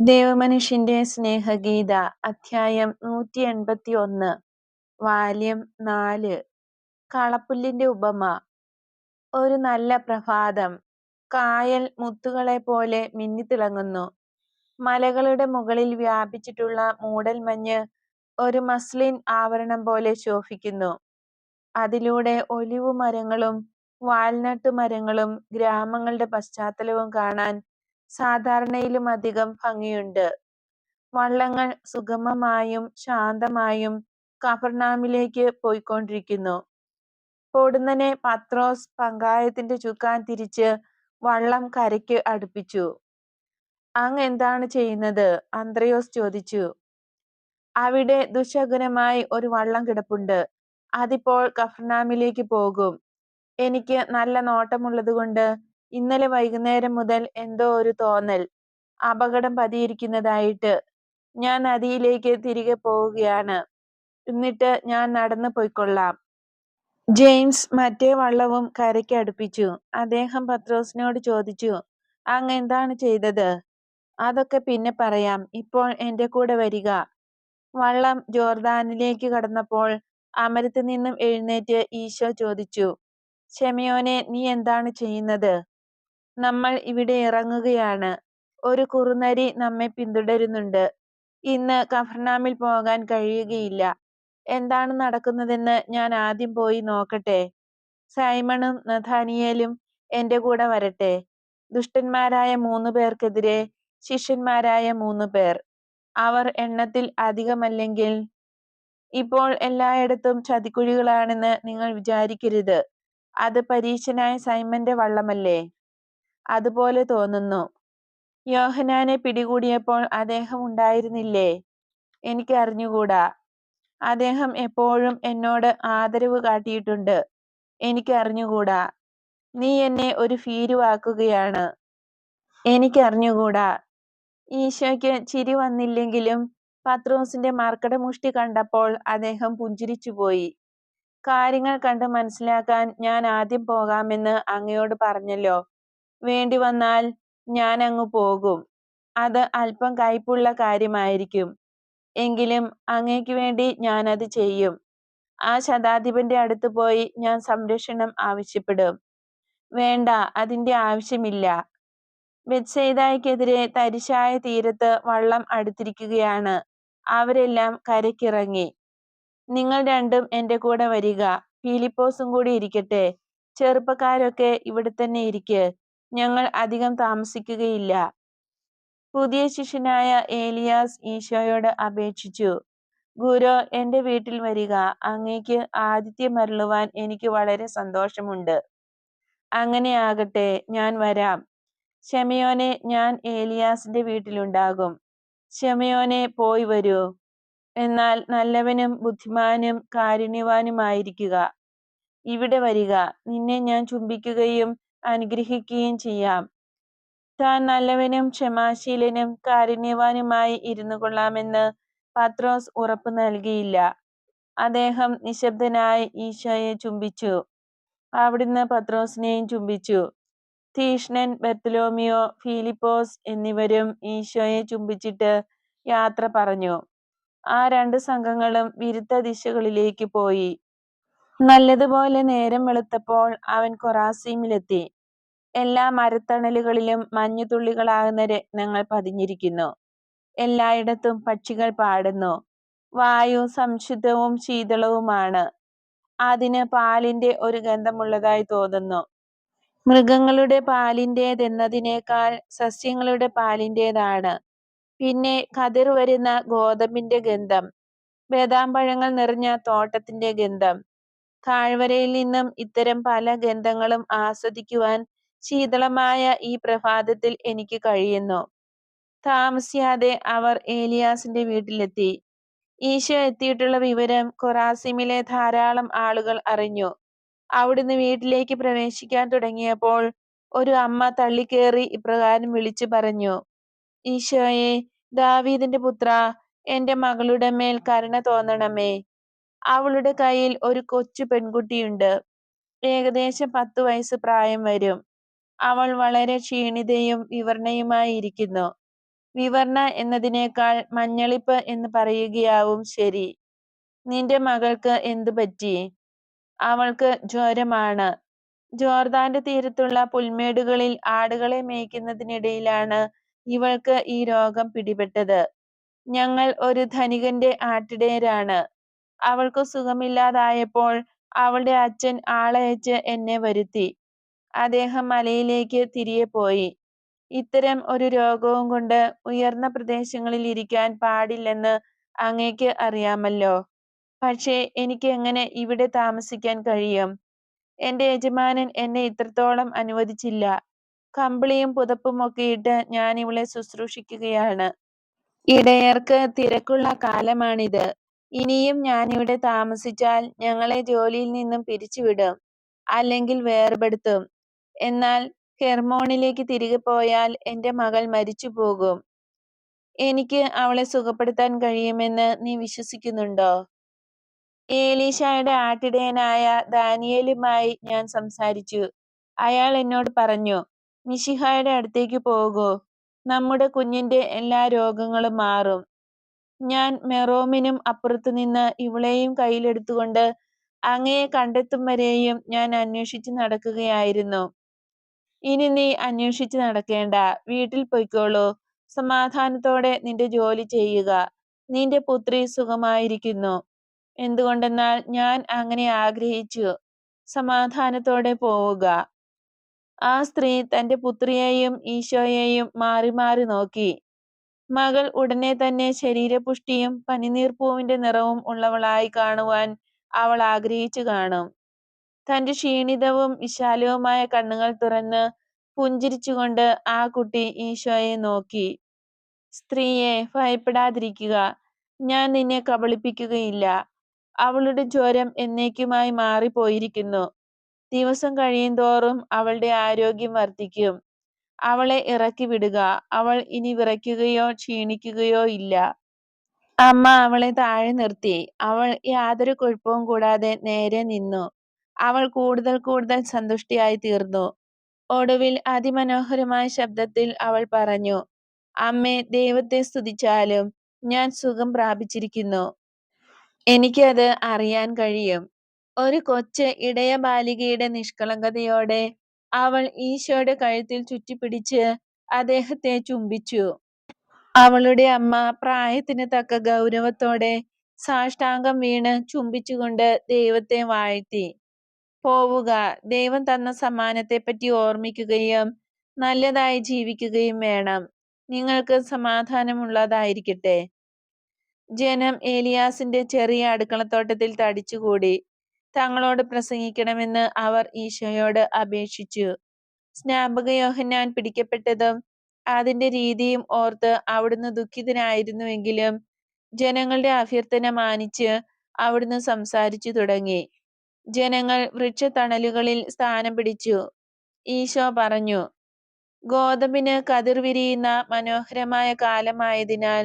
ദേവമനുഷ്യന്റെ സ്നേഹഗീത അധ്യായം നൂറ്റി എൺപത്തി ഒന്ന് വാല്യം നാല് കളപ്പുല്ലിന്റെ ഉപമ ഒരു നല്ല പ്രഭാതം കായൽ മുത്തുകളെ പോലെ മിന്നിത്തിളങ്ങുന്നു. മലകളുടെ മുകളിൽ വ്യാപിച്ചിട്ടുള്ള മൂടൽമഞ്ഞ് ഒരു മസ്ലിൻ ആവരണം പോലെ ശോഭിക്കുന്നു. അതിലൂടെ ഒലിവു മരങ്ങളും വാൽനട്ട് മരങ്ങളും ഗ്രാമങ്ങളുടെ പശ്ചാത്തലവും കാണാൻ സാധാരണയിലുമധികം ഭംഗിയുണ്ട്. വള്ളങ്ങൾ സുഗമമായും ശാന്തമായും കഫർനഹൂമിലേക്ക് പോയിക്കൊണ്ടിരിക്കുന്നു പൊടുന്നനെ പത്രോസ് പങ്കായത്തിന്റെ ചുക്കാൻ തിരിച്ച് വള്ളം കരയ്ക്ക് അടുപ്പിച്ചു. "അങ്ങ് എന്താണ് ചെയ്യുന്നത്? " അന്ത്രയോസ് ചോദിച്ചു. "അവിടെ ദുശകുനമായി ഒരു വള്ളം കിടപ്പുണ്ട്. അതിപ്പോൾ കഫർനഹൂമിലേക്ക് പോകും. എനിക്ക് നല്ല നോട്ടമുള്ളതുകൊണ്ട് ഇന്നലെ വൈകുന്നേരം മുതൽ എന്തോ ഒരു തോന്നൽ, അപകടം പതിയിരിക്കുന്നതായിട്ട്. ഞാൻ നദിയിലേക്ക് തിരികെ പോവുകയാണ്. എന്നിട്ട് ഞാൻ നടന്നു പൊയ്ക്കൊള്ളാം. " ജെയിംസ് മറ്റേ വള്ളവും കരയ്ക്ക് അടുപ്പിച്ചു. അദ്ദേഹം പത്രോസിനോട് ചോദിച്ചു, "അങ്ങ് എന്താണ് ചെയ്തത്? " "അതൊക്കെ പിന്നെ പറയാം. ഇപ്പോൾ എന്റെ കൂടെ വരിക. " വള്ളം ജോർദാനിലേക്ക് കടന്നപ്പോൾ അമരത്തുനിന്നും എഴുന്നേറ്റ് ഈശോ ചോദിച്ചു, ഷെമിയോനെ നീ എന്താണ് ചെയ്യുന്നത്? " "നമ്മൾ ഇവിടെ ഇറങ്ങുകയാണ്. ഒരു കുറുനരി നമ്മെ പിന്തുടരുന്നുണ്ട്. ഇന്ന് കഫർനാമിൽ പോകാൻ കഴിയുകയില്ല. എന്താണ് നടക്കുന്നതെന്ന് ഞാൻ ആദ്യം പോയി നോക്കട്ടെ. സൈമണും നഥാനിയേലും എന്റെ കൂടെ വരട്ടെ. ദുഷ്ടന്മാരായ മൂന്നുപേർക്കെതിരെ ശിഷ്യന്മാരായ മൂന്നുപേർ. അവർ എണ്ണത്തിൽ അധികമല്ലെങ്കിൽ. ഇപ്പോൾ എല്ലായിടത്തും ചതിക്കുഴികളാണെന്ന് നിങ്ങൾ വിചാരിക്കരുത്. അത് പരീശനായ സൈമന്റെ വള്ളമല്ലേ? അതുപോലെ തോന്നുന്നു. യോഹനാനെ പിടികൂടിയപ്പോൾ അദ്ദേഹം ഉണ്ടായിരുന്നില്ലേ? എനിക്ക് അറിഞ്ഞുകൂടാ. അദ്ദേഹം എപ്പോഴും എന്നോട് ആദരവ് കാട്ടിയിട്ടുണ്ട്. എനിക്ക് അറിഞ്ഞുകൂടാ. നീ എന്നെ ഒരു ഭീരുവാക്കുകയാണ്. എനിക്ക് അറിഞ്ഞുകൂടാ. ഈശോയ്ക്ക് ചിരി വന്നില്ലെങ്കിലും പത്രോസിന്റെ മർക്കടമുഷ്ടി കണ്ടപ്പോൾ അദ്ദേഹം പുഞ്ചിരിച്ചുപോയി. "കാര്യങ്ങൾ കണ്ട് മനസ്സിലാക്കാൻ ഞാൻ ആദ്യം പോകാമെന്ന് അങ്ങയോട് പറഞ്ഞല്ലോ. വേണ്ടിവന്നാൽ അങ്ങ് പോകും. അത് അല്പം കയ്പുള്ള കാര്യമായിരിക്കും. എങ്കിലും അങ്ങേക്ക് വേണ്ടി ഞാൻ അത് ചെയ്യും. ആ ശതാധിപന്റെ അടുത്ത് പോയി ഞാൻ സംരക്ഷണം ആവശ്യപ്പെടും. " "വേണ്ട, അതിന്റെ ആവശ്യമില്ല. ബെത്സൈദായ്ക്കെതിരെ തരിശായ തീരത്ത് വള്ളം അടുത്തിരിക്കുകയാണ്. " അവരെല്ലാം കരക്കിറങ്ങി "നിങ്ങൾ രണ്ടും എന്റെ കൂടെ വരിക. ഫിലിപ്പോസും കൂടി ഇരിക്കട്ടെ. ചെറുപ്പക്കാരൊക്കെ ഇവിടെത്തന്നെ ഇരിക്ക്. ഞങ്ങൾ അധികം താമസിക്കുകയില്ല. " പുതിയ ശിഷ്യനായ ഏലിയാസ് ഈശോയോട് അപേക്ഷിച്ചു, ഗുരു എന്റെ വീട്ടിൽ വരിക. അങ്ങേക്ക് ആതിഥ്യമരുളുവാൻ എനിക്ക് വളരെ സന്തോഷമുണ്ട്. " "അങ്ങനെയാകട്ടെ, ഞാൻ വരാം. " "ശിമയോനേ, ഞാൻ ഏലിയാസിന്റെ വീട്ടിലുണ്ടാകും. " "ശിമയോനേ, പോയി വരൂ. എന്നാൽ നല്ലവനും ബുദ്ധിമാനും കാരുണ്യവാനുമായിരിക്കുക. ഇവിടെ വരിക. നിന്നെ ഞാൻ ചുംബിക്കുകയും അനുഗ്രഹിക്കുകയും ചെയ്യാം. " താൻ നല്ലവനും ക്ഷമാശീലനും കാരുണ്യവാനുമായി ഇരുന്നു കൊള്ളാമെന്ന് പത്രോസ് ഉറപ്പ് നൽകിയില്ല. അദ്ദേഹം നിശബ്ദനായി ഈശോയെ ചുംബിച്ചു. അവിടുന്ന് പത്രോസിനെയും ചുംബിച്ചു. തീഷ്ണൻ ബർത്തൊലോമിയോ, ഫിലിപ്പോസ് എന്നിവരും ഈശോയെ ചുംബിച്ചിട്ട് യാത്ര പറഞ്ഞു. ആ രണ്ട് സംഘങ്ങളും വിരുദ്ധ ദിശകളിലേക്ക് പോയി. നല്ലതുപോലെ നേരം വെളുത്തപ്പോൾ അവൻ കൊറാസീമിലെത്തി. എല്ലാ മരത്തണലുകളിലും മഞ്ഞുതുള്ളികളാകുന്ന രത്നങ്ങൾ പതിഞ്ഞിരിക്കുന്നു. എല്ലായിടത്തും പക്ഷികൾ പാടുന്നു. വായു സംശുദ്ധവും ശീതളവുമാണ്. അതിന് പാലിന്റെ ഒരു ഗന്ധമുള്ളതായി തോന്നുന്നു. മൃഗങ്ങളുടെ പാലിന്റെതെന്നതിനേക്കാൾ സസ്യങ്ങളുടെ പാലിന്റെതാണ് പിന്നെ കതിർ വരുന്ന ഗോതമ്പിന്റെ ഗന്ധം. ബദാം-പഴങ്ങൾ നിറഞ്ഞ തോട്ടത്തിന്റെ ഗന്ധം. താഴ്വരയിൽ നിന്നും ഇത്തരം പല ഗന്ധങ്ങളും ആസ്വദിക്കുവാൻ ശീതളമായ ഈ പ്രഭാതത്തിൽ എനിക്ക് കഴിയുന്നു. താമസിയാതെ അവർ ഏലിയാസിന്റെ വീട്ടിലെത്തി. ഈശോ എത്തിയിട്ടുള്ള വിവരം കൊറാസിമിലെ ധാരാളം ആളുകൾ അറിഞ്ഞു. അവിടുന്ന് വീട്ടിലേക്ക് പ്രവേശിക്കാൻ തുടങ്ങിയപ്പോൾ ഒരു അമ്മ തള്ളിക്കേറി ഇപ്രകാരം വിളിച്ചു പറഞ്ഞു ഈശോയെ ദാവീദിന്റെ പുത്ര എന്റെ മകളുടെ മേൽ കരുണ തോന്നണമേ. അവളുടെ കയ്യിൽ ഒരു കൊച്ചു പെൺകുട്ടിയുണ്ട്. ഏകദേശം പത്തു വയസ്സ് പ്രായം വരും. അവൾ വളരെ ക്ഷീണിതയും വിവർണയുമായി ഇരിക്കുന്നു. വിവർണ എന്നതിനേക്കാൾ മഞ്ഞളിപ്പ് എന്ന് പറയുകയാവും ശരി. നിന്റെ മകൾക്ക് എന്തു പറ്റി? അവൾക്ക് ജ്വരമാണ്. ജോർദാന്റെ തീരത്തുള്ള പുൽമേടുകളിൽ ആടുകളെ മേയ്ക്കുന്നതിനിടയിലാണ് ഇവൾക്ക് ഈ രോഗം പിടിപെട്ടത്. ഞങ്ങൾ ഒരു ധനികന്റെ ആട്ടിടയരാണ്. അവൾക്കു സുഖമില്ലാതായപ്പോൾ അവളുടെ അച്ഛൻ ആളയച്ച് എന്നെ വരുത്തി. അദ്ദേഹം മലയിലേക്ക് തിരികെ പോയി. ഇത്തരം ഒരു രോഗവും കൊണ്ട് ഉയർന്ന പ്രദേശങ്ങളിൽ ഇരിക്കാൻ പാടില്ലെന്ന് അങ്ങേക്ക് അറിയാമല്ലോ. പക്ഷേ എനിക്ക് എങ്ങനെ ഇവിടെ താമസിക്കാൻ കഴിയും? എന്റെ യജമാനൻ എന്നെ ഇത്രത്തോളം അനുവദിച്ചില്ല. കമ്പിളിയും പുതപ്പുമൊക്കെ ഇട്ട് ഞാൻ ഇവളെ ശുശ്രൂഷിക്കുകയാണ്. ഇടയർക്ക് തിരക്കുള്ള കാലമാണിത്. ഇനിയും ഞാനിവിടെ താമസിച്ചാൽ ഞങ്ങളെ ജോലിയിൽ നിന്നും പിരിച്ചുവിടും, അല്ലെങ്കിൽ വേർപെടുത്തും. എന്നാൽ ഹെർമോണിലേക്ക് തിരികെ പോയാൽ എന്റെ മകൾ മരിച്ചു പോകും എനിക്ക് അവളെ സുഖപ്പെടുത്താൻ കഴിയുമെന്ന് നീ വിശ്വസിക്കുന്നുണ്ടോ? എലീശായുടെ ആട്ടിടയനായ ദാനിയേലുമായി ഞാൻ സംസാരിച്ചു. അയാൾ എന്നോട് പറഞ്ഞു, മിശിഹായുടെ അടുത്തേക്ക് പോകൂ, നമ്മുടെ കുഞ്ഞിന്റെ എല്ലാ രോഗങ്ങളും മാറും. ഞാൻ മെറോമിനും അപ്പുറത്തുനിന്ന് ഇവളെയും കയ്യിലെടുത്തുകൊണ്ട് അങ്ങയെ കണ്ടെത്തും വരെയും ഞാൻ അന്വേഷിച്ചു നടക്കുകയായിരുന്നു. ഇനി നീ അന്വേഷിച്ച് നടക്കേണ്ട. വീട്ടിൽ പൊയ്ക്കോളൂ. സമാധാനത്തോടെ നിന്റെ ജോലി ചെയ്യുക. നിന്റെ പുത്രി സുഖമായിരിക്കുന്നു. എന്തുകൊണ്ടെന്നാൽ ഞാൻ അങ്ങനെ ആഗ്രഹിച്ചു. സമാധാനത്തോടെ പോവുക. ആ സ്ത്രീ തന്റെ പുത്രിയെയും ഈശോയെയും മാറി മാറി നോക്കി. മകൾ ഉടനെ തന്നെ ശരീരപുഷ്ടിയും പനിനീർപ്പൂവിന്റെ നിറവും ഉള്ളവളായി കാണുവാൻ അവൾ ആഗ്രഹിച്ചു കാണും. തന്റെ ക്ഷീണിതവും വിശാലവുമായ കണ്ണുകൾ തുറന്ന് പുഞ്ചിരിച്ചുകൊണ്ട് ആ കുട്ടി ഈശോയെ നോക്കി. സ്ത്രീയെ, ഭയപ്പെടാതിരിക്കുക. ഞാൻ നിന്നെ കബളിപ്പിക്കുകയില്ല. അവളുടെ ജ്വരം എന്നേക്കുമായി മാറിപ്പോയിരിക്കുന്നു. ദിവസം കഴിയുന്തോറും അവളുടെ ആരോഗ്യം വർദ്ധിക്കും. അവളെ ഇറക്കി വിടുക. അവൾ ഇനി വിറയ്ക്കുകയോ ക്ഷീണിക്കുകയോ ഇല്ല. അമ്മ അവളെ താഴെ നിർത്തി. അവൾ യാതൊരു കുഴപ്പവും കൂടാതെ നേരെ നിന്നു. അവൾ കൂടുതൽ കൂടുതൽ സന്തുഷ്ടിയായി തീർന്നു ഒടുവിൽ അതിമനോഹരമായ ശബ്ദത്തിൽ അവൾ പറഞ്ഞു, അമ്മേ, ദൈവത്തെ സ്തുതിച്ചാലും, ഞാൻ സുഖം പ്രാപിച്ചിരിക്കുന്നു. എനിക്കത് അറിയാൻ കഴിയും. ഒരു കൊച്ചു ഇടയ ബാലികയുടെ നിഷ്കളങ്കതയോടെ അവൾ ഈശോയുടെ കഴുത്തിൽ ചുറ്റിപ്പിടിച്ച് അദ്ദേഹത്തെ ചുംബിച്ചു. അവളുടെ അമ്മ പ്രായത്തിന് തക്ക ഗൗരവത്തോടെ സാഷ്ടാംഗം വീണ് ചുംബിച്ചുകൊണ്ട് ദൈവത്തെ വാഴ്ത്തി. പോവുക. ദൈവം തന്ന സമ്മാനത്തെപ്പറ്റി ഓർമ്മിക്കുകയും നല്ലതായി ജീവിക്കുകയും വേണം. നിങ്ങൾക്ക് സമാധാനമുള്ളതായിരിക്കട്ടെ. ജനം ഏലിയാസിന്റെ ചെറിയ അടുക്കളത്തോട്ടത്തിൽ തടിച്ചുകൂടി. തങ്ങളോട് പ്രസംഗിക്കണമെന്ന് അവർ ഈശോയോട് അപേക്ഷിച്ചു. സ്നാപക യോഹന്നാൻ പിടിക്കപ്പെട്ടതും അതിന്റെ രീതിയും ഓർത്ത് അവിടുന്ന് ദുഃഖിതനായിരുന്നുവെങ്കിലും ജനങ്ങളുടെ അഭ്യർത്ഥന മാനിച്ച് അവിടുന്ന് സംസാരിച്ചു തുടങ്ങി. ജനങ്ങൾ വൃക്ഷത്തണലുകളിൽ സ്ഥാനം പിടിച്ചു. ഈശോ പറഞ്ഞു, ഗോതമ്പിന് കതിർ വിരിയുന്ന മനോഹരമായ കാലമായതിനാൽ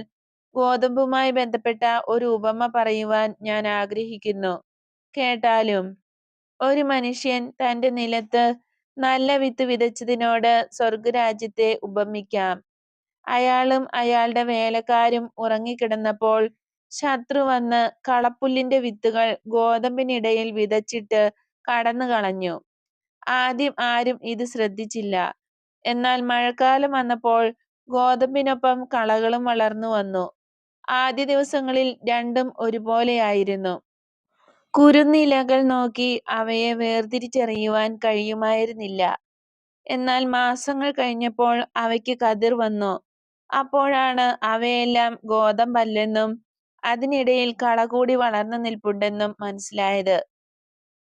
ഗോതമ്പുമായി ബന്ധപ്പെട്ട ഒരു ഉപമ പറയുവാൻ ഞാൻ ആഗ്രഹിക്കുന്നു. കേട്ടാലും. ഒരു മനുഷ്യൻ തന്റെ നിലത്ത് നല്ല വിത്ത് വിതച്ചതിനോട് സ്വർഗരാജ്യത്തെ ഉപമിക്കാം. അയാളും അയാളുടെ വേലക്കാരും ഉറങ്ങിക്കിടന്നപ്പോൾ ശത്രു വന്ന് കളപ്പുല്ലിന്റെ വിത്തുകൾ ഗോതമ്പിനിടയിൽ വിതച്ചിട്ട് കടന്നു കളഞ്ഞു ആദ്യം ആരും ഇത് ശ്രദ്ധിച്ചില്ല. എന്നാൽ മഴക്കാലം വന്നപ്പോൾ ഗോതമ്പിനൊപ്പം കളകളും വളർന്നു വന്നു ആദ്യ ദിവസങ്ങളിൽ രണ്ടും ഒരുപോലെയായിരുന്നു. കുരുന്നിലകൾ നോക്കി അവയെ വേർതിരിച്ചറിയുവാൻ കഴിയുമായിരുന്നില്ല. എന്നാൽ മാസങ്ങൾ കഴിഞ്ഞപ്പോൾ അവയ്ക്ക് കതിർ വന്നു. അപ്പോഴാണ് അവയെല്ലാം ഗോതമ്പല്ലെന്നും അതിനിടയിൽ കള കൂടി വളർന്നു നിൽപ്പുണ്ടെന്നും മനസ്സിലായത്.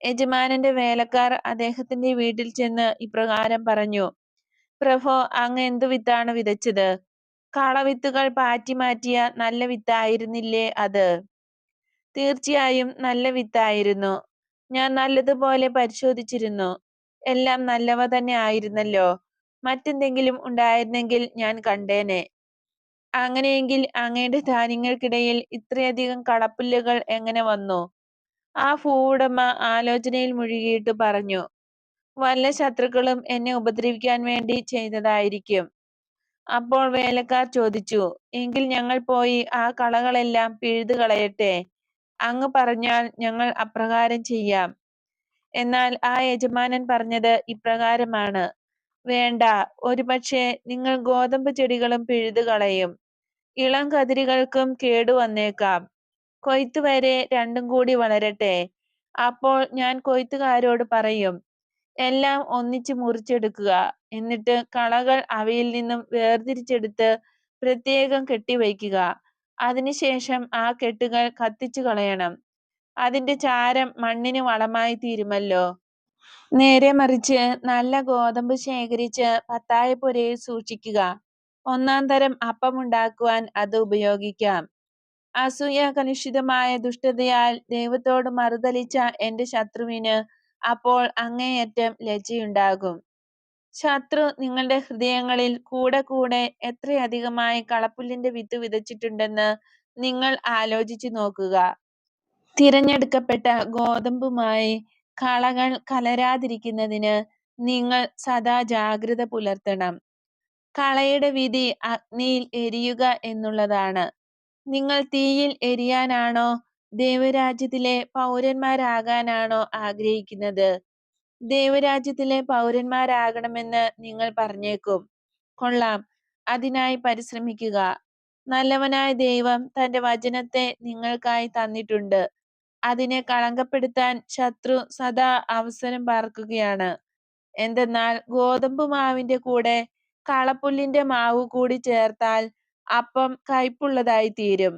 യജമാനന്റെ വേലക്കാർ അദ്ദേഹത്തിന്റെ വീട്ടിൽ ചെന്ന് ഇപ്രകാരം പറഞ്ഞു, പ്രഭോ, അങ്ങ് എന്തു വിത്താണ് വിതച്ചത്? കളവിത്തുകൾ പാറ്റിമാറ്റിയ നല്ല വിത്തായിരുന്നില്ലേ അത്? തീർച്ചയായും നല്ല വിത്തായിരുന്നു. ഞാൻ നല്ലതുപോലെ പരിശോധിച്ചിരുന്നു. എല്ലാം നല്ലവ തന്നെ ആയിരുന്നല്ലോ. മറ്റെന്തെങ്കിലും ഉണ്ടായിരുന്നെങ്കിൽ ഞാൻ കണ്ടേനെ. അങ്ങനെയെങ്കിൽ അങ്ങയുടെ ധാന്യങ്ങൾക്കിടയിൽ ഇത്രയധികം കളപ്പുല്ലുകൾ എങ്ങനെ വന്നു? ആ ഭൂവുടമ ആലോചനയിൽ മുഴുകിയിട്ട് പറഞ്ഞു, വല്ല ശത്രുക്കളും എന്നെ ഉപദ്രവിക്കാൻ വേണ്ടി ചെയ്തതായിരിക്കും. അപ്പോൾ വേലക്കാർ ചോദിച്ചു എങ്കിൽ ഞങ്ങൾ പോയി ആ കളകളെല്ലാം പിഴുതു കളയട്ടെ അങ്ങ് പറഞ്ഞാൽ ഞങ്ങൾ അപ്രകാരം ചെയ്യാം. എന്നാൽ ആ യജമാനൻ പറഞ്ഞത് ഇപ്രകാരമാണ്. വേണ്ട ഒരുപക്ഷെ നിങ്ങൾ ഗോതമ്പ് ചെടികളും പിഴുതു കളയും ഇളം കതിരുകൾക്കും കേടു വന്നേക്കാം. കൊയ്ത്ത് വരെ രണ്ടും കൂടി വളരട്ടെ. അപ്പോൾ ഞാൻ കൊയ്ത്തുകാരോട് പറയും എല്ലാം ഒന്നിച്ച് മുറിച്ചെടുക്കുക. എന്നിട്ട് കളകൾ അവയിൽ നിന്നും വേർതിരിച്ചെടുത്ത് പ്രത്യേകം കെട്ടിവയ്ക്കുക. അതിനുശേഷം ആ കെട്ടുകൾ കത്തിച്ചു കളയണം. അതിന്റെ ചാരം മണ്ണിന് വളമായി തീരുമല്ലോ. നേരെ മറിച്ച് നല്ല ഗോതമ്പ് ശേഖരിച്ച് പത്തായപ്പുരയിൽ സൂക്ഷിക്കുക. ഒന്നാം തരം അപ്പമുണ്ടാക്കുവാൻ അത് ഉപയോഗിക്കാം. അസൂയ കലുഷിതമായ ദുഷ്ടതയാൽ ദൈവത്തോട് മറുതലിച്ച എന്റെ ശത്രുവിന് അപ്പോൾ അങ്ങേയറ്റം ലജ്ജയുണ്ടാകും. ശത്രു നിങ്ങളുടെ ഹൃദയങ്ങളിൽ കൂടെ കൂടെ എത്രയധികമായി കളപ്പുല്ലിന്റെ വിത്ത് വിതച്ചിട്ടുണ്ടെന്ന് നിങ്ങൾ ആലോചിച്ചു നോക്കുക. തിരഞ്ഞെടുക്കപ്പെട്ട ഗോതമ്പുമായി കളകൾ കലരാതിരിക്കുന്നതിന് നിങ്ങൾ സദാ ജാഗ്രത പുലർത്തണം. കളയുടെ വിധി അഗ്നിയിൽ എരിയുക എന്നുള്ളതാണ്. നിങ്ങൾ തീയിൽ എരിയാനാണോ ദൈവരാജ്യത്തിലെ പൗരന്മാരാകാനാണോ ആഗ്രഹിക്കുന്നത്? ദൈവരാജ്യത്തിലെ പൗരന്മാരാകണമെന്ന് നിങ്ങൾ പറഞ്ഞേക്കും. കൊള്ളാം. അതിനായി പരിശ്രമിക്കുക. നല്ലവനായ ദൈവം തന്റെ വചനത്തെ നിങ്ങൾക്കായി തന്നിട്ടുണ്ട്. അതിനെ കളങ്കപ്പെടുത്താൻ ശത്രു സദാ അവസരം പാർക്കുകയാണ്. എന്തെന്നാൽ ഗോതമ്പ് മാവിന്റെ കൂടെ കളപ്പുല്ലിന്റെ മാവ് കൂടി ചേർത്താൽ അപ്പം കയ്പുള്ളതായി തീരും.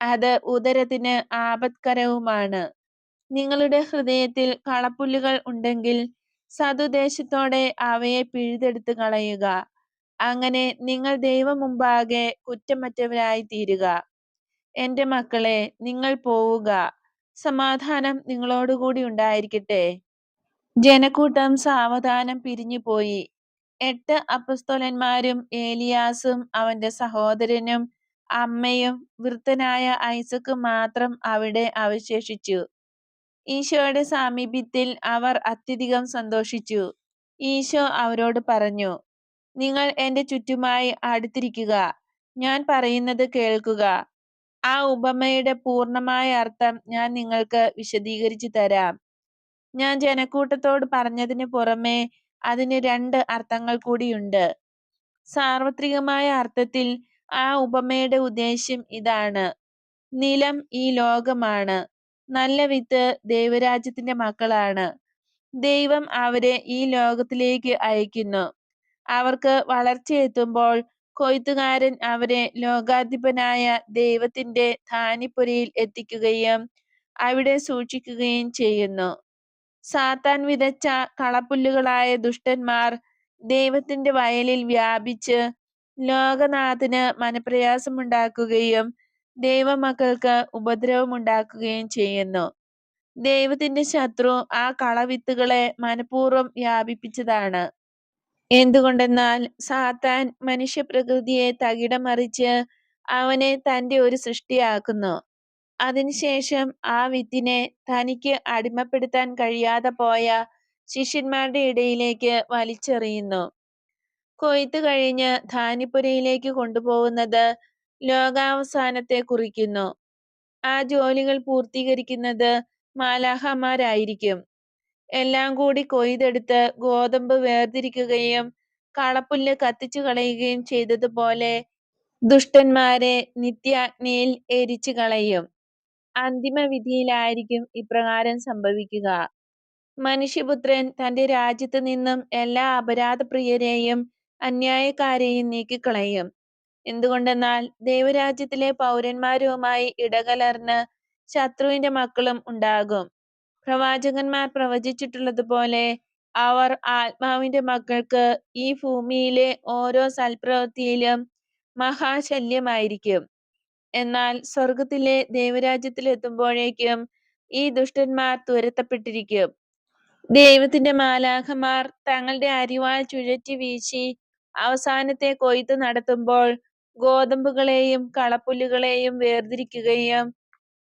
അത് ഉദരത്തിന് ആപത്കരവുമാണ്. നിങ്ങളുടെ ഹൃദയത്തിൽ കളപ്പുല്ലുകൾ ഉണ്ടെങ്കിൽ സതുദ്ദേശത്തോടെ അവയെ പിഴുതെടുത്ത് കളയുക. അങ്ങനെ നിങ്ങൾ ദൈവം മുമ്പാകെ കുറ്റമറ്റവരായി തീരുക എന്റെ മക്കളെ നിങ്ങൾ പോവുക. സമാധാനം നിങ്ങളോടുകൂടി ഉണ്ടായിരിക്കട്ടെ. ജനക്കൂട്ടം സാവധാനം പിരിഞ്ഞുപോയി. എട്ട് അപ്പസ്തോലന്മാരും ഏലിയാസും അവന്റെ സഹോദരനും അമ്മയും വൃത്തനായ ഐസക്കും മാത്രം അവിടെ അവശേഷിച്ചു. ഈശോയുടെ സാമീപ്യത്തിൽ അവർ അത്യധികം സന്തോഷിച്ചു. ഈശോ അവരോട് പറഞ്ഞു നിങ്ങൾ എന്റെ ചുറ്റുമായി അടുത്തിരിക്കുക. ഞാൻ പറയുന്നത് കേൾക്കുക. ആ ഉപമയുടെ പൂർണമായ അർത്ഥം ഞാൻ നിങ്ങൾക്ക് വിശദീകരിച്ചു തരാം. ഞാൻ ജനക്കൂട്ടത്തോട് പറഞ്ഞതിന് പുറമെ അതിന് രണ്ട് അർത്ഥങ്ങൾ കൂടിയുണ്ട്. സാർവത്രികമായ അർത്ഥത്തിൽ ആ ഉപമയുടെ ഉദ്ദേശ്യം ഇതാണ്. നിലം ഈ ലോകമാണ്. നല്ല വിത്ത് ദൈവരാജ്യത്തിന്റെ മക്കളാണ്. ദൈവം അവരെ ഈ ലോകത്തിലേക്ക് അയക്കുന്നു. അവർക്ക് വളർച്ചയെത്തുമ്പോൾ കൊയ്ത്തുകാരൻ അവരെ ലോകാധിപനായ ദൈവത്തിന്റെ ധാന്യപ്പുരയിൽ എത്തിക്കുകയും അവിടെ സൂക്ഷിക്കുകയും ചെയ്യുന്നു. സാത്താൻ വിതച്ച കളപ്പുല്ലുകളായ ദുഷ്ടന്മാർ ദൈവത്തിന്റെ വയലിൽ വ്യാപിച്ച് ലോകനാഥന് മനപ്രയാസമുണ്ടാക്കുകയും ദൈവമക്കൾക്ക് ഉപദ്രവമുണ്ടാക്കുകയും ചെയ്യുന്നു. ദൈവത്തിന്റെ ശത്രു ആ കളവിത്തുകളെ മനഃപൂർവം വ്യാപിപ്പിച്ചതാണ്. എന്തുകൊണ്ടെന്നാൽ സാത്താൻ മനുഷ്യപ്രകൃതിയെ തകിടമറിച്ച് അവനെ തന്റെ ഒരു സൃഷ്ടിയാക്കുന്നു. അതിനുശേഷം ആ വിത്തിനെ തനിക്ക് അടിമപ്പെടുത്താൻ കഴിയാതെ പോയ ശിഷ്യന്മാരുടെ ഇടയിലേക്ക് വലിച്ചെറിയുന്നു. കൊയ്ത്ത് കഴിഞ്ഞ് ധാന്യപ്പുരയിലേക്ക് കൊണ്ടുപോകുന്നത് ലോകാവസാനത്തെ കുറിക്കുന്നു. ആ ജോലികൾ പൂർത്തീകരിക്കുന്നത് മാലാഹമാരായിരിക്കും എല്ലാം കൂടി കൊയ്തെടുത്ത് ഗോതമ്പ് വേർതിരിക്കുകയും കളപ്പുല്ല് കത്തിച്ചു കളയുകയും ചെയ്തതുപോലെ ദുഷ്ടന്മാരെ നിത്യാഗ്നിയിൽ എരിച്ചു കളയും. അന്തിമ വിധിയിലായിരിക്കും ഇപ്രകാരം സംഭവിക്കുക. മനുഷ്യപുത്രൻ തന്റെ രാജ്യത്ത് നിന്നും എല്ലാ അപരാധപ്രിയരെയും അന്യായക്കാരെയും നീക്കിക്കളയും. എന്തുകൊണ്ടെന്നാൽ ദൈവരാജ്യത്തിലെ പൗരന്മാരുമായി ഇടകലർന്ന് ശത്രുവിന്റെ മക്കളും ഉണ്ടാകും. പ്രവാചകന്മാർ പ്രവചിച്ചിട്ടുള്ളതുപോലെ അവർ ആത്മാവിന്റെ മക്കൾക്ക് ഈ ഭൂമിയിലെ ഓരോ സൽപ്രവൃത്തിയിലും മഹാശല്യമായിരിക്കും. എന്നാൽ സ്വർഗത്തിലെ ദൈവരാജ്യത്തിലെത്തുമ്പോഴേക്കും ഈ ദുഷ്ടന്മാർ തുരത്തപ്പെട്ടിരിക്കും. ദൈവത്തിന്റെ മാലാഖമാർ തങ്ങളുടെ അരിവാൾ ചുഴറ്റി വീശി അവസാനത്തെ കൊയ്ത്ത് നടത്തുമ്പോൾ ഗോതമ്പുകളെയും കളപ്പുല്ലുകളെയും വേർതിരിക്കുകയും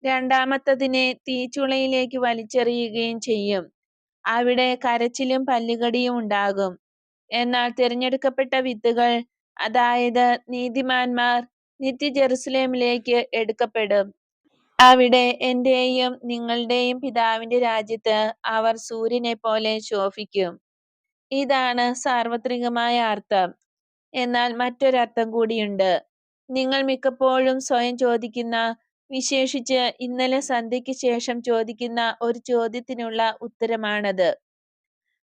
രണ്ടാമത്തതിനെ തീച്ചുളയിലേക്ക് വലിച്ചെറിയുകയും ചെയ്യും. അവിടെ കരച്ചിലും പല്ലുകടിയും ഉണ്ടാകും. എന്നാൽ തിരഞ്ഞെടുക്കപ്പെട്ട വിത്തുകൾ അതായത് നീതിമാന്മാർ നിത്യ ജെറുസലേമിലേക്ക് എടുക്കപ്പെടും. അവിടെ എന്റെയും നിങ്ങളുടെയും പിതാവിന്റെ രാജ്യത്ത് അവർ സൂര്യനെ പോലെ ശോഭിക്കും. ഇതാണ് സാർവത്രികമായ അർത്ഥം. എന്നാൽ മറ്റൊരർത്ഥം കൂടിയുണ്ട്. നിങ്ങൾ മിക്കപ്പോഴും സ്വയം ചോദിക്കുന്ന വിശേഷിച്ച് ഇന്നലെ സന്ധ്യയ്ക്ക് ശേഷം ചോദിക്കുന്ന ഒരു ചോദ്യത്തിനുള്ള ഉത്തരമാണത്.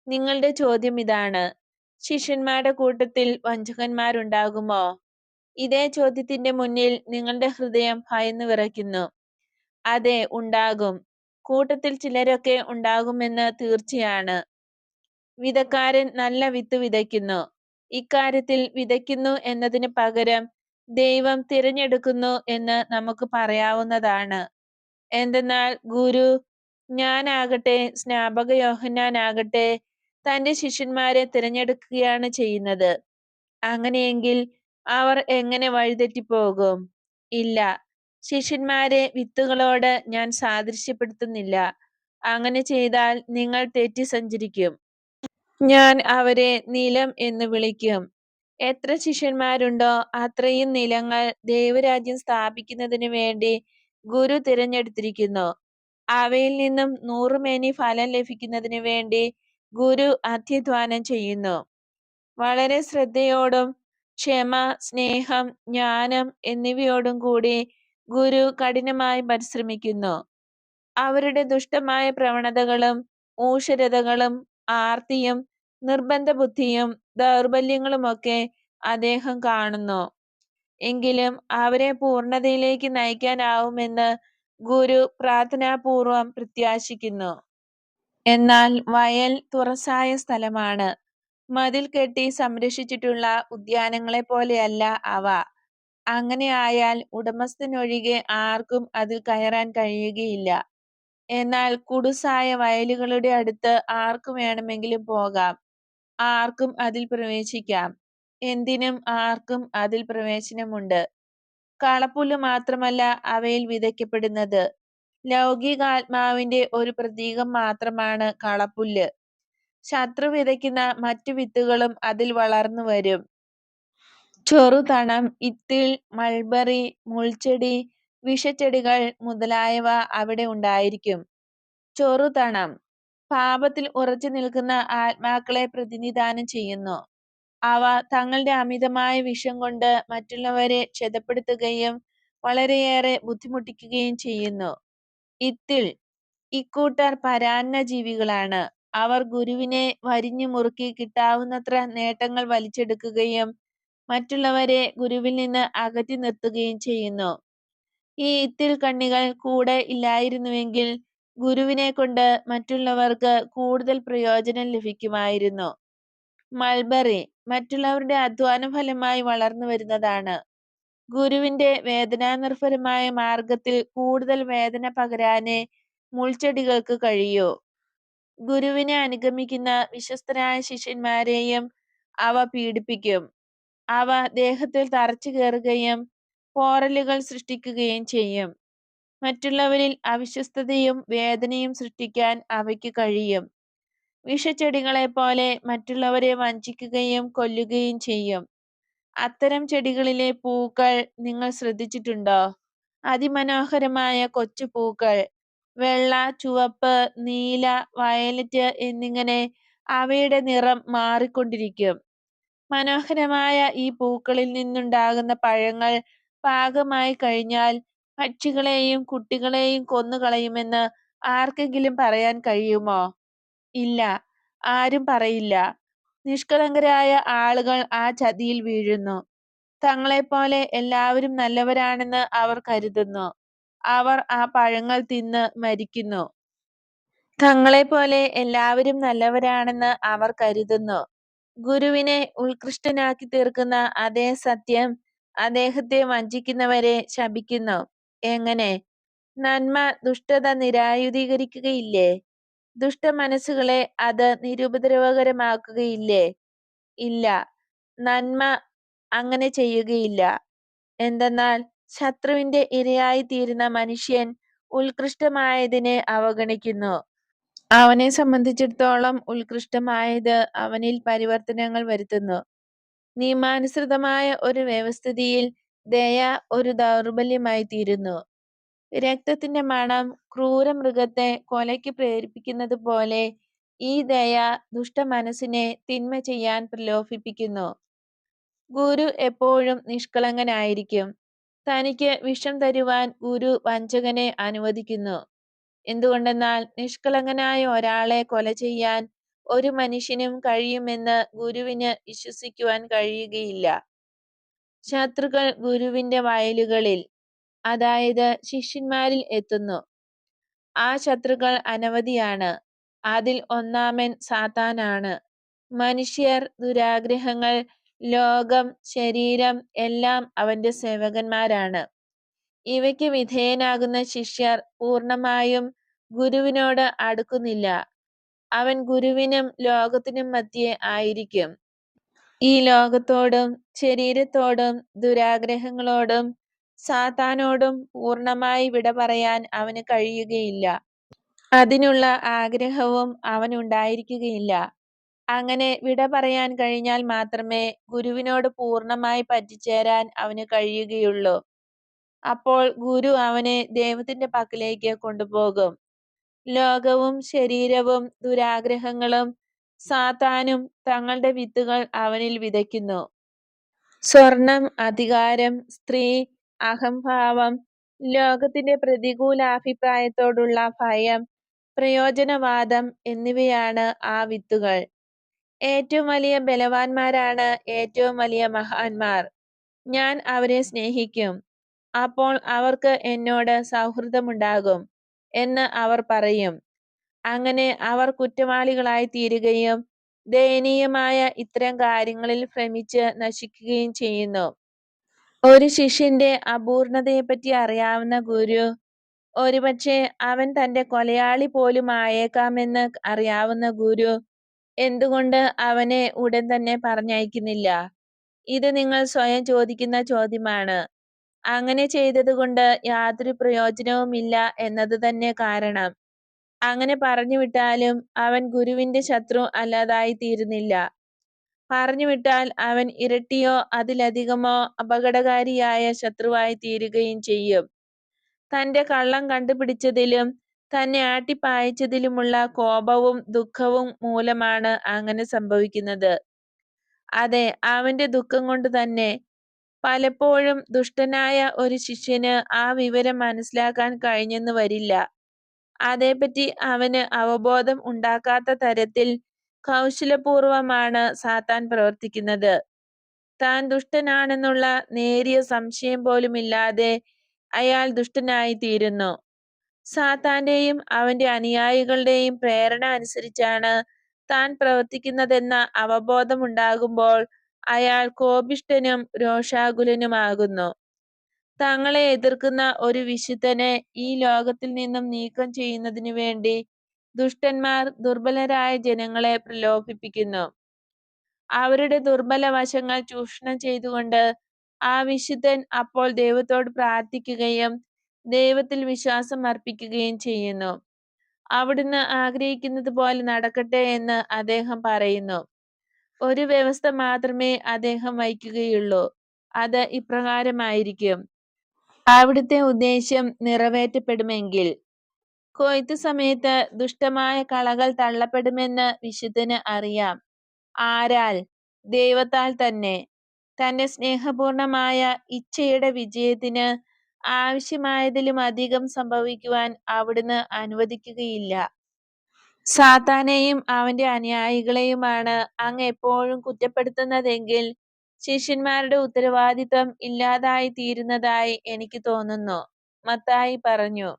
നിങ്ങളുടെ ചോദ്യം ഇതാണ്. ശിഷ്യന്മാരുടെ കൂട്ടത്തിൽ വഞ്ചകന്മാരുണ്ടാകുമോ? ഇതേ ചോദ്യത്തിന്റെ മുന്നിൽ നിങ്ങളുടെ ഹൃദയം ഭയന്നു വിറയ്ക്കുന്നു. അതെ ഉണ്ടാകും. കൂട്ടത്തിൽ ചിലരൊക്കെ ഉണ്ടാകുമെന്ന് തീർച്ചയാണ്. വിതക്കാരൻ നല്ല വിത്ത് വിതയ്ക്കുന്നു. ഇക്കാര്യത്തിൽ വിതയ്ക്കുന്നു എന്നതിന് പകരം ദൈവം തിരഞ്ഞെടുക്കുന്നു എന്ന് നമുക്ക് പറയാവുന്നതാണ്. എന്തെന്നാൽ ഗുരു ഞാനാകട്ടെ സ്നാപക യോഹന്നാനാകട്ടെ തന്റെ ശിഷ്യന്മാരെ തിരഞ്ഞെടുക്കുകയാണ് ചെയ്യുന്നത്. അങ്ങനെയെങ്കിൽ അവർ എങ്ങനെ വഴിതെറ്റിപ്പോകും? ഇല്ല. ശിഷ്യന്മാരെ വിത്തുകളോട് ഞാൻ സാദൃശ്യപ്പെടുത്തുന്നില്ല. അങ്ങനെ ചെയ്താൽ നിങ്ങൾ തെറ്റി സഞ്ചരിക്കും ഞാൻ അവരെ നിലം എന്ന് വിളിക്കും. എത്ര ശിഷ്യന്മാരുണ്ടോ അത്രയും നിലങ്ങൾ ദൈവരാജ്യം സ്ഥാപിക്കുന്നതിന് വേണ്ടി ഗുരു തിരഞ്ഞെടുത്തിരിക്കുന്നു. അവയിൽ നിന്നും നൂറുമേനി ഫലം ലഭിക്കുന്നതിന് വേണ്ടി ഗുരു അധ്യധ്വാനം ചെയ്യുന്നു. വളരെ ശ്രദ്ധയോടും ക്ഷമ സ്നേഹം ജ്ഞാനം എന്നിവയോടും കൂടി ഗുരു കഠിനമായി പരിശ്രമിക്കുന്നു. അവരുടെ ദുഷ്ടമായ പ്രവണതകളും ഊഷരതകളും ആർത്തിയും നിർബന്ധ ബുദ്ധിയും ദൗർബല്യങ്ങളുമൊക്കെ അദ്ദേഹം കാണുന്നു. എങ്കിലും അവരെ പൂർണതയിലേക്ക് നയിക്കാനാവുമെന്ന് ഗുരു പ്രാർത്ഥനാപൂർവം പ്രത്യാശിക്കുന്നു. എന്നാൽ വയൽ തുറസായ സ്ഥലമാണ്. മതിൽ കെട്ടി സംരക്ഷിച്ചിട്ടുള്ള ഉദ്യാനങ്ങളെ പോലെയല്ല അവ അങ്ങനെയായാൽ ഉടമസ്ഥനൊഴികെ ആർക്കും അതിൽ കയറാൻ കഴിയുകയില്ല. എന്നാൽ കുടുസായ വയലുകളുടെ അടുത്ത് ആർക്കു വേണമെങ്കിലും പോകാം. ആർക്കും അതിൽ പ്രവേശിക്കാം. എന്തിനും ആർക്കും അതിൽ പ്രവേശനമുണ്ട്. കളപ്പുല്ല് മാത്രമല്ല അവയിൽ വിതയ്ക്കപ്പെടുന്നത്. ലൗകികാത്മാവിന്റെ ഒരു പ്രതീകം മാത്രമാണ് കളപ്പുല്ല്. ശത്രു വിതയ്ക്കുന്ന മറ്റു വിത്തുകളും അതിൽ വളർന്നു വരും. ചെറുതണം ഇത്തിൾ മൾബറി മുൾച്ചെടി വിഷച്ചെടികൾ മുതലായവ അവിടെ ഉണ്ടായിരിക്കും. ചെറുതണം. പാപത്തിൽ ഉറച്ചു നിൽക്കുന്ന ആത്മാക്കളെ പ്രതിനിധാനം ചെയ്യുന്നു. അവ തങ്ങളുടെ അമിതമായ വിഷം കൊണ്ട് മറ്റുള്ളവരെ ക്ഷതപ്പെടുത്തുകയും വളരെയേറെ ബുദ്ധിമുട്ടിക്കുകയും ചെയ്യുന്നു. ഇത്തിൽ ഇക്കൂട്ടർ പരാന്ന ജീവികളാണ് അവർ ഗുരുവിനെ വരിഞ്ഞു മുറുക്കി കിട്ടാവുന്നത്ര നേട്ടങ്ങൾ വലിച്ചെടുക്കുകയും മറ്റുള്ളവരെ ഗുരുവിൽ നിന്ന് അകറ്റി നിർത്തുകയും ചെയ്യുന്നു. ഈ ഇത്തിൽ കണ്ണികൾ കൂടെ ഇല്ലായിരുന്നുവെങ്കിൽ ഗുരുവിനെ കൊണ്ട് മറ്റുള്ളവർക്ക് കൂടുതൽ പ്രയോജനം ലഭിക്കുമായിരുന്നു. മൾബറി മറ്റുള്ളവരുടെ അധ്വാന ഫലമായി വളർന്നു വരുന്നതാണ്. ഗുരുവിന്റെ വേദനാനിർഭരമായ മാർഗത്തിൽ കൂടുതൽ വേദന പകരാനെ മുൾച്ചെടികൾക്ക് കഴിയൂ. ഗുരുവിനെ അനുഗമിക്കുന്ന വിശ്വസ്തരായ ശിഷ്യന്മാരെയും അവ പീഡിപ്പിക്കും. അവ ദേഹത്തിൽ തറച്ചു കയറുകയും പോറലുകൾ സൃഷ്ടിക്കുകയും ചെയ്യും. മറ്റുള്ളവരിൽ അവിശ്വസ്തതയും വേദനയും സൃഷ്ടിക്കാൻ അവയ്ക്ക് കഴിയും. വിഷച്ചെടികളെ പോലെ മറ്റുള്ളവരെ വഞ്ചിക്കുകയും കൊല്ലുകയും ചെയ്യും. അത്തരം ചെടികളിലെ പൂക്കൾ നിങ്ങൾ ശ്രദ്ധിച്ചിട്ടുണ്ടോ? അതിമനോഹരമായ കൊച്ചു പൂക്കൾ വെള്ള ചുവപ്പ് നീല വയലറ്റ് എന്നിങ്ങനെ അവയുടെ നിറം മാറിക്കൊണ്ടിരിക്കും. മനോഹരമായ ഈ പൂക്കളിൽ നിന്നുണ്ടാകുന്ന പഴങ്ങൾ പാകമായി കഴിഞ്ഞാൽ പക്ഷികളെയും കുട്ടികളെയും കൊന്നുകളയുമെന്ന് ആർക്കെങ്കിലും പറയാൻ കഴിയുമോ? ഇല്ല. ആരും പറയില്ല. നിഷ്കളങ്കരായ ആളുകൾ ആ ചതിയിൽ വീഴുന്നു. തങ്ങളെപ്പോലെ എല്ലാവരും നല്ലവരാണെന്ന് അവർ കരുതുന്നു. അവർ ആ പഴങ്ങൾ തിന്ന് മരിക്കുന്നു. തങ്ങളെപ്പോലെ എല്ലാവരും നല്ലവരാണെന്ന് അവർ കരുതുന്നു. ഗുരുവിനെ ഉത്കൃഷ്ടനാക്കി തീർക്കുന്ന അതേ സത്യം അദ്ദേഹത്തെ വഞ്ചിക്കുന്നവരെ ശപിക്കുന്നു. എങ്ങനെ? നന്മ ദുഷ്ടത നിരായുധീകരിക്കുകയില്ലേ? ദുഷ്ടമനസ്സുകളെ അത് നിരുപദ്രവകരമാക്കുകയില്ലേ? ഇല്ല. നന്മ അങ്ങനെ ചെയ്യുകയില്ല. എന്തെന്നാൽ ശത്രുവിന്റെ ഇരയായി തീരുന്ന മനുഷ്യൻ ഉത്കൃഷ്ടമായതിനെ അവഗണിക്കുന്നു. അവനെ സംബന്ധിച്ചിടത്തോളം ഉത്കൃഷ്ടമായത് അവനിൽ പരിവർത്തനങ്ങൾ വരുത്തുന്നു. നിയമാനുസൃതമായ ഒരു വ്യവസ്ഥിതിയിൽ ദയ ഒരു ദൗർബല്യമായി തീരുന്നു രക്തത്തിന്റെ മണം ക്രൂര മൃഗത്തെ കൊലയ്ക്ക് പ്രേരിപ്പിക്കുന്നത് പോലെ ഈ ദയ ദുഷ്ട മനസ്സിനെ തിന്മ ചെയ്യാൻ പ്രലോഭിപ്പിക്കുന്നു. ഗുരു എപ്പോഴും നിഷ്കളങ്കനായിരിക്കും. തനിക്ക് വിഷം തരുവാൻ ഗുരു വഞ്ചകനെ അനുവദിക്കുന്നു. എന്തുകൊണ്ടെന്നാൽ നിഷ്കളങ്കനായ ഒരാളെ കൊല ചെയ്യാൻ ഒരു മനുഷ്യനും കഴിയുമെന്ന് ഗുരുവിന് വിശ്വസിക്കുവാൻ കഴിയുകയില്ല. ശത്രുക്കൾ ഗുരുവിന്റെ വയലുകളിൽ, അതായത് ശിഷ്യന്മാരിൽ എത്തുന്നു. ആ ശത്രുക്കൾ അനവധിയാണ്. അതിൽ ഒന്നാമൻ സാത്താനാണ്. മനുഷ്യർ, ദുരാഗ്രഹങ്ങൾ, ലോകം, ശരീരം എല്ലാം അവന്റെ സേവകന്മാരാണ്. ഇവയ്ക്ക് വിധേയനാകുന്ന ശിഷ്യർ പൂർണമായും ഗുരുവിനോട് അടുക്കുന്നില്ല. അവൻ ഗുരുവിനും ലോകത്തിനും മധ്യേ ആയിരിക്കും. ഈ ലോകത്തോടും ശരീരത്തോടും ദുരാഗ്രഹങ്ങളോടും സാത്താനോടും പൂർണമായി വിട പറയാൻ അവന് കഴിയുകയില്ല. അതിനുള്ള ആഗ്രഹവും അവൻ ഉണ്ടായിരിക്കുകയില്ല അങ്ങനെ വിട പറയാൻ കഴിഞ്ഞാൽ മാത്രമേ ഗുരുവിനോട് പൂർണമായി പറ്റിച്ചേരാൻ അവന് കഴിയുകയുള്ളൂ. അപ്പോൾ ഗുരു അവനെ ദൈവത്തിന്റെ പക്കലേക്ക് കൊണ്ടുപോകും. ലോകവും ശരീരവും ദുരാഗ്രഹങ്ങളും സാത്താനും തങ്ങളുടെ വിത്തുകൾ അവനിൽ വിതയ്ക്കുന്നു. സ്വർണം, അധികാരം, സ്ത്രീ, അഹംഭാവം, ലോകത്തിന്റെ പ്രതികൂലാഭിപ്രായത്തോടുള്ള ഭയം, പ്രയോജനവാദം എന്നിവയാണ് ആ വിത്തുകൾ. ഏറ്റവും വലിയ ബലവാന്മാരാണ് ഏറ്റവും വലിയ മഹാന്മാർ. ഞാൻ അവരെ സ്നേഹിക്കും. അപ്പോൾ അവർക്ക് എന്നോട് സൗഹൃദമുണ്ടാകും എന്ന് അവർ പറയും. അങ്ങനെ അവർ കുറ്റവാളികളായി തീരുകയും ദയനീയമായ ഇത്തരം കാര്യങ്ങളിൽ ഭ്രമിച്ച് നശിക്കുകയും ചെയ്യുന്നു. ഒരു ശിഷ്യന്റെ അപൂർണതയെപ്പറ്റി അറിയാവുന്ന ഗുരു, ഒരുപക്ഷെ അവൻ തന്റെ കൊലയാളി പോലും ആയേക്കാമെന്ന് അറിയാവുന്ന ഗുരു, എന്തുകൊണ്ട് അവനെ ഉടൻ തന്നെ പറഞ്ഞയക്കുന്നില്ല? ഇത് നിങ്ങൾ സ്വയം ചോദിക്കുന്ന ചോദ്യമാണ്. അങ്ങനെ ചെയ്തതുകൊണ്ട് യാതൊരു പ്രയോജനവുമില്ല എന്നത് തന്നെ കാരണം. അങ്ങനെ പറഞ്ഞു വിട്ടാലും അവൻ ഗുരുവിന്റെ ശത്രു അല്ലാതായി തീരുന്നില്ല പറഞ്ഞു വിട്ടാൽ അവൻ ഇരട്ടിയോ അതിലധികമോ അപകടകാരിയായ ശത്രുവായി തീരുകയും ചെയ്യും. തന്റെ കള്ളം കണ്ടുപിടിച്ചതിലും തന്നെ ആട്ടിപ്പായച്ചതിലുമുള്ള കോപവും ദുഃഖവും മൂലമാണ് അങ്ങനെ സംഭവിക്കുന്നത്. അതെ, അവന്റെ ദുഃഖം കൊണ്ട് തന്നെ. പലപ്പോഴും ദുഷ്ടനായ ഒരു ശിഷ്യന് ആ വിവരം മനസ്സിലാക്കാൻ കഴിഞ്ഞെന്ന് വരില്ല. അതേപ്പറ്റി അവന് അവബോധം ഉണ്ടാക്കാത്ത തരത്തിൽ കൗശലപൂർവമാണ് സാത്താൻ പ്രവർത്തിക്കുന്നത്. താൻ ദുഷ്ടനാണെന്നുള്ള നേരിയ സംശയം പോലും ഇല്ലാതെ അയാൾ ദുഷ്ടനായി തീരുന്നു സാത്താന്റെയും അവന്റെ അനുയായികളുടെയും പ്രേരണ അനുസരിച്ചാണ് താൻ പ്രവർത്തിക്കുന്നതെന്ന അവബോധമുണ്ടാകുമ്പോൾ അയാൾ കോപിഷ്ഠനും രോഷാകുലനുമാകുന്നു. തങ്ങളെ എതിർക്കുന്ന ഒരു വിശുദ്ധനെ ഈ ലോകത്തിൽ നിന്നും നീക്കം ചെയ്യുന്നതിനു വേണ്ടി ദുഷ്ടന്മാർ ദുർബലരായ ജനങ്ങളെ പ്രലോഭിപ്പിക്കുന്നു. അവരുടെ ദുർബല വശങ്ങൾ ചൂഷണം ചെയ്തുകൊണ്ട് ആ വിശുദ്ധൻ അപ്പോൾ ദൈവത്തോട് പ്രാർത്ഥിക്കുകയും ദൈവത്തിൽ വിശ്വാസം അർപ്പിക്കുകയും ചെയ്യുന്നു. അവിടുന്ന് ആഗ്രഹിക്കുന്നത് പോലെ നടക്കട്ടെ എന്ന് അദ്ദേഹം പറയുന്നു. ഒരു വ്യവസ്ഥ മാത്രമേ അദ്ദേഹം വയ്ക്കുകയുള്ളൂ. അത് ഇപ്രകാരമായിരിക്കും. അവിടുത്തെ ഉദ്ദേശ്യം നിറവേറ്റപ്പെടുമെങ്കിൽ. കൊയ്ത്തുസമയത്ത് ദുഷ്ടമായ കളകൾ തള്ളപ്പെടുമെന്ന് വിശുദ്ധന് അറിയാം. ആരാൽ? ദൈവത്താൽ തന്നെ. തന്റെ സ്നേഹപൂർണമായ ഇച്ഛയുടെ വിജയത്തിന് ആവശ്യമായതിലുമധികം സംഭവിക്കുവാൻ അവിടുന്ന് അനുവദിക്കുകയില്ല. സാത്താനെയും അവന്റെ അനുയായികളെയുമാണ് അങ്ങ് എപ്പോഴും കുറ്റപ്പെടുത്തുന്നതെങ്കിൽ ശിഷ്യന്മാരുടെ ഉത്തരവാദിത്വം ഇല്ലാതായി തീരുന്നതായി എനിക്ക് തോന്നുന്നു. മത്തായി പറഞ്ഞു.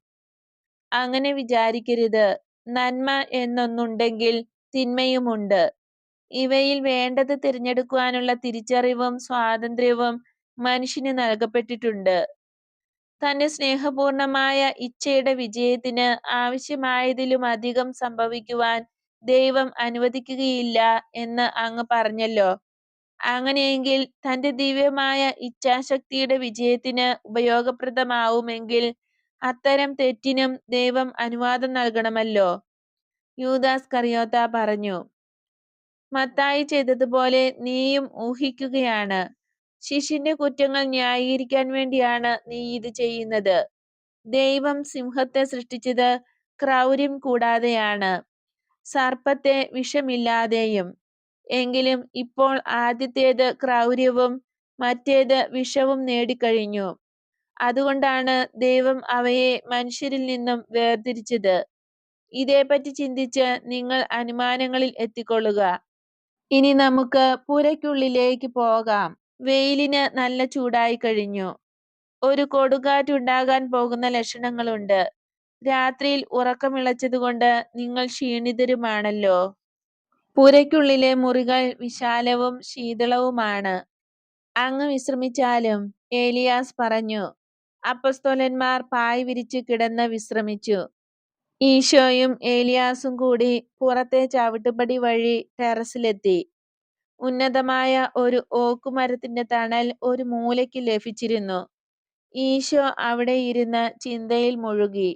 അങ്ങനെ വിചാരിക്കരുത്. നന്മ എന്നൊന്നുണ്ടെങ്കിൽ തിന്മയുമുണ്ട്. ഇവയിൽ വേണ്ടത് തിരഞ്ഞെടുക്കുവാനുള്ള തിരിച്ചറിവും സ്വാതന്ത്ര്യവും മനുഷ്യന് നൽകപ്പെട്ടിട്ടുണ്ട്. തന്റെ സ്നേഹപൂർണമായ ഇച്ഛയുടെ വിജയത്തിന് ആവശ്യമായതിലുമധികം സംഭവിക്കുവാൻ ദൈവം അനുവദിക്കുകയില്ല എന്ന് അങ്ങ് പറഞ്ഞല്ലോ. അങ്ങനെയെങ്കിൽ തന്റെ ദിവ്യമായ ഇച്ഛാശക്തിയുടെ വിജയത്തിന് ഉപയോഗപ്രദമാവുമെങ്കിൽ അത്തരം തെറ്റിനും ദൈവം അനുവാദം നൽകണമല്ലോ. യൂദാസ് കറിയോത്ത പറഞ്ഞു. മത്തായി ചെയ്തതുപോലെ നീയും ഊഹിക്കുകയാണ് ശിഷ്യന്റെ കുറ്റങ്ങൾ ന്യായീകരിക്കാൻ വേണ്ടിയാണ് നീ ഇത് ചെയ്യുന്നത്. ദൈവം സിംഹത്തെ സൃഷ്ടിച്ചത് ക്രൗര്യം കൂടാതെയാണ്. സർപ്പത്തെ വിഷമില്ലാതെയും എങ്കിലും ഇപ്പോൾ ആദ്യത്തേത് ക്രൗര്യവും മറ്റേത് വിഷവും നേടിക്കഴിഞ്ഞു. അതുകൊണ്ടാണ് ദൈവം അവയെ മനുഷ്യരിൽ നിന്നും വേർതിരിച്ചത്. ഇതേപ്പറ്റി ചിന്തിച്ച് നിങ്ങൾ അനുമാനങ്ങളിൽ എത്തിക്കൊള്ളുക. ഇനി നമുക്ക് പുരയ്ക്കുള്ളിലേക്ക് പോകാം. വെയിലിന് നല്ല ചൂടായി കഴിഞ്ഞു. ഒരു കൊടുങ്കാറ്റുണ്ടാകാൻ പോകുന്ന ലക്ഷണങ്ങളുണ്ട്. രാത്രിയിൽ ഉറക്കമിളച്ചതുകൊണ്ട് നിങ്ങൾ ക്ഷീണിതരുമാണല്ലോ. പുരയ്ക്കുള്ളിലെ മുറികൾ വിശാലവും ശീതളവുമാണ്. അങ്ങ് വിശ്രമിച്ചാലും ഏലിയാസ് പറഞ്ഞു. അപ്പസ്തോലന്മാർ പായ് വിരിച്ച് കിടന്ന് വിശ്രമിച്ചു. ഈശോയും ഏലിയാസും കൂടി പുറത്തെ ചവിട്ടുപടി വഴി ടെറസിലെത്തി. ഉന്നതമായ ഒരു ഓക്കുമരത്തിന്റെ തണൽ ഒരു മൂലയ്ക്ക് ലഭിച്ചിരുന്നു. ഈശോ അവിടെ ഇരുന്ന് ചിന്തയിൽ മുഴുകി.